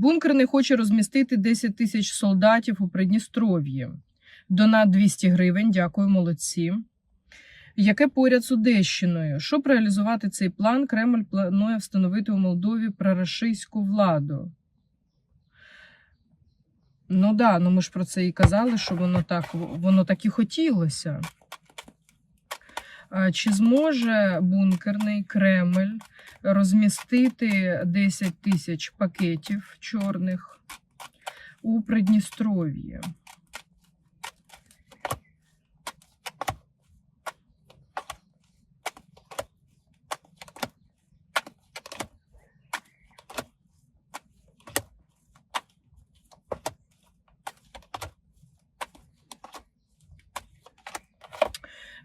Бункер не хоче розмістити 10 тисяч солдатів у Придністров'ї. Донат 200 гривень. Дякую, молодці. Яке поряд з Одещиною? Щоб реалізувати цей план, Кремль планує встановити у Молдові прорашистську владу. Ну да, ну ми ж про це і казали, що воно так, воно так і хотілося. Чи зможе бункерний Кремль розмістити 10 тисяч пакетів чорних у Придністров'ї?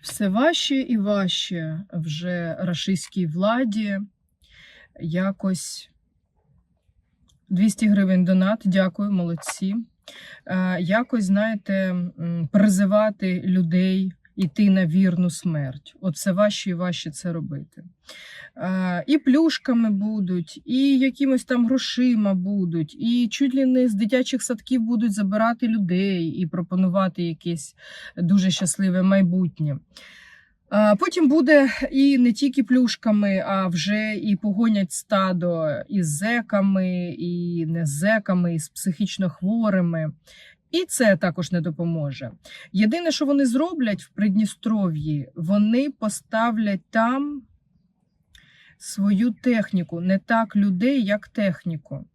Все важче і важче вже рашистській владі якось 200 гривень донат, дякую, молодці. Е, Якось, знаєте, призивати людей йти на вірну смерть. От все важче і важче це робити. І плюшками будуть, і якимось там грошима будуть, і чуть ли не з дитячих садків будуть забирати людей і пропонувати якесь дуже щасливе майбутнє. Потім буде і не тільки плюшками, а вже і погонять стадо із зеками, і не з зеками, і з психічно хворими. І це також не допоможе. Єдине, що вони зроблять в Придністров'ї, вони поставлять там свою техніку, не так людей, як техніку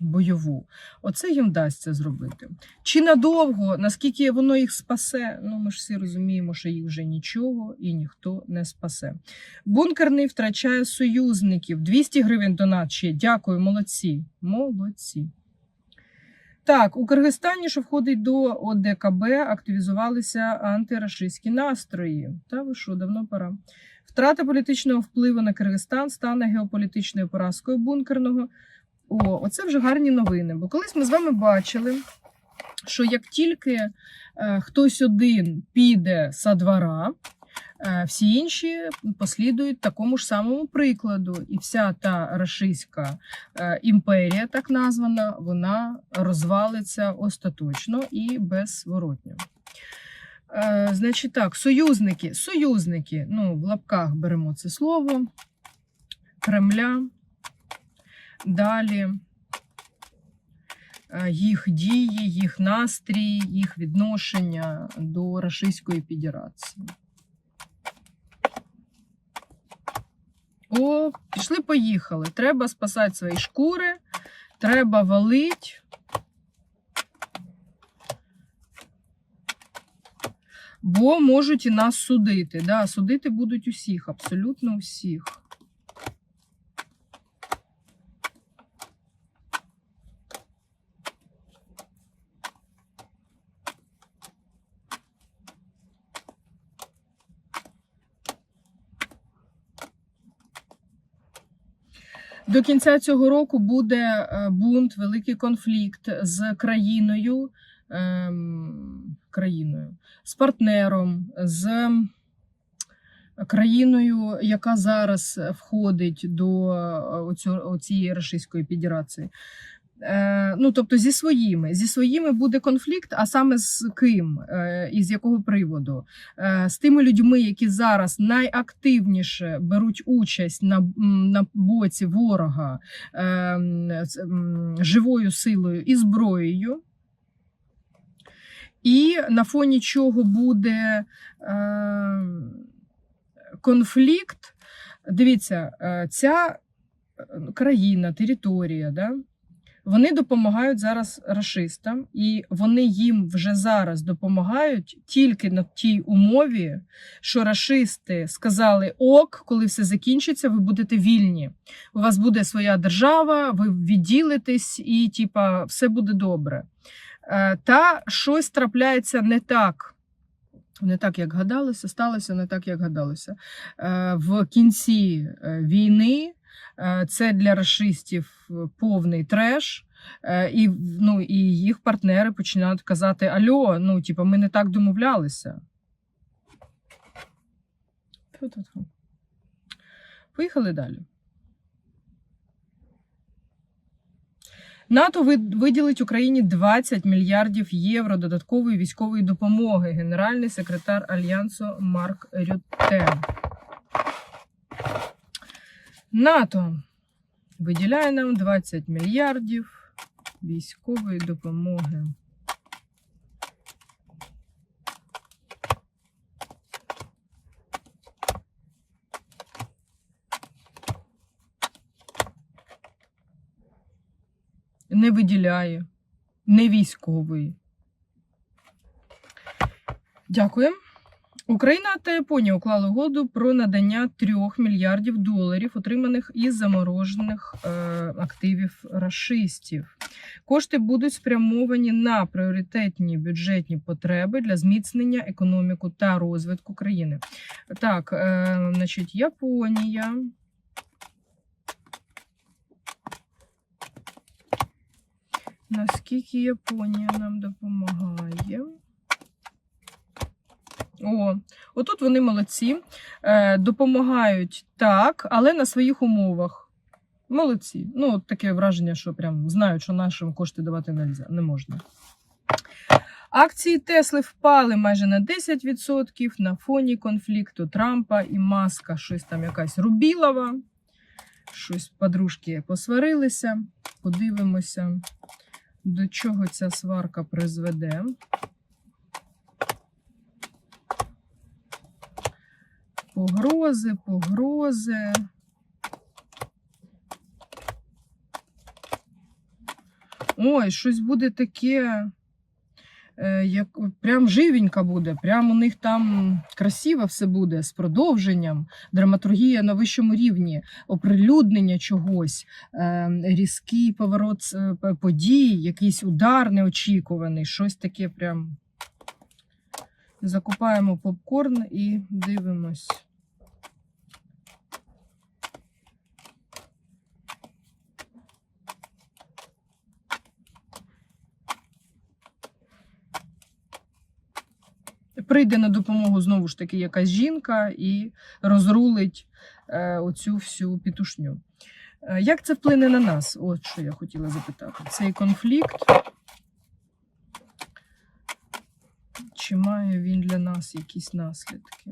бойову. Оце їм вдасться зробити. Чи надовго, наскільки воно їх спасе? Ну, ми ж всі розуміємо, що їх вже нічого і ніхто не спасе. Бункерний втрачає союзників. 200 гривень донат ще. Дякую, молодці. Молодці. Так, у Киргизстані, що входить до ОДКБ, активізувалися антирашистські настрої. Та ви що, давно пора. Втрата політичного впливу на Киргизстан стане геополітичною поразкою бункерного. О, оце вже гарні новини. Бо колись ми з вами бачили, що як тільки е, хтось один піде са двора, всі інші послідують такому ж самому прикладу. І вся та рашистська е, імперія, так названа, вона розвалиться остаточно і беззворотньо. Е, Значить так, союзники, союзники, ну, в лапках беремо це слово, Кремля. Далі е, їх дії, їх настрій, їх відношення до Рашистської Федерації. О, пішли, поїхали. Треба спасати свої шкури, треба валить. Бо можуть і нас судити. Да, судити будуть усіх, абсолютно усіх. До кінця цього року буде е, бунт, великий конфлікт з країною, ем, країною, з партнером, з країною, яка зараз входить до е, цієї Російської Федерації. Е, ну, тобто зі своїми. Зі своїми буде конфлікт, а саме з ким е, і з якого приводу? Е, з тими людьми, які зараз найактивніше беруть участь на, на боці ворога живою силою і зброєю. І на фоні чого буде конфлікт. Дивіться, ця країна, територія, да, вони допомагають зараз рашистам, і вони їм вже зараз допомагають тільки на тій умові, що рашисти сказали: ок, коли все закінчиться, ви будете вільні. У вас буде своя держава, ви відділитесь, і типа все буде добре. Е, Та щось трапляється не так. Не так, як гадалося, сталося не так, як гадалося. Е, В кінці е, війни це для расистів повний треш. Е, І, ну, і їх партнери починають казати: Альо, ну, типу, ми не так домовлялися. Поїхали далі. НАТО виділить Україні 20 мільярдів євро додаткової військової допомоги. Генеральний секретар Альянсу Марк Рютте. НАТО виділяє нам 20 мільярдів військової допомоги. Не виділяє, не військової. Дякую. Україна та Японія уклали угоду про надання 3 мільярдів доларів, отриманих із заморожених е, активів рашистів. Кошти будуть спрямовані на пріоритетні бюджетні потреби для зміцнення економіку та розвитку країни. Так, е, значить, Японія. Наскільки Японія нам допомагає? О, отут вони молодці. Е, допомагають так, але на своїх умовах. Молодці. Ну, от таке враження, що прям знають, що нашим кошти давати нельзя, не можна. Акції Тесли впали майже на 10% на фоні конфлікту Трампа і Маска. Щось там якась Рубілова. Щось подружки посварилися. Подивимося, до чого ця сварка призведе. Погрози, погрози. Ой, щось буде таке, е, як прям живенька буде. Прям у них там красиво все буде з продовженням, драматургія на вищому рівні, оприлюднення чогось, е, різкий поворот е, подій, якийсь удар неочікуваний, щось таке прям. Закупаємо попкорн і дивимось. Прийде на допомогу знову ж таки якась жінка і розрулить е, оцю всю пітушню. Е, як це вплине на нас? От що я хотіла запитати. Цей конфлікт. Чи має він для нас якісь наслідки?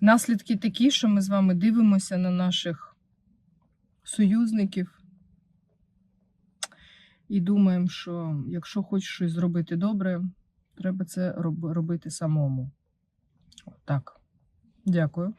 Наслідки такі, що ми з вами дивимося на наших союзників і думаємо, що якщо хочеш щось зробити добре, треба це робити самому. Так. Дякую.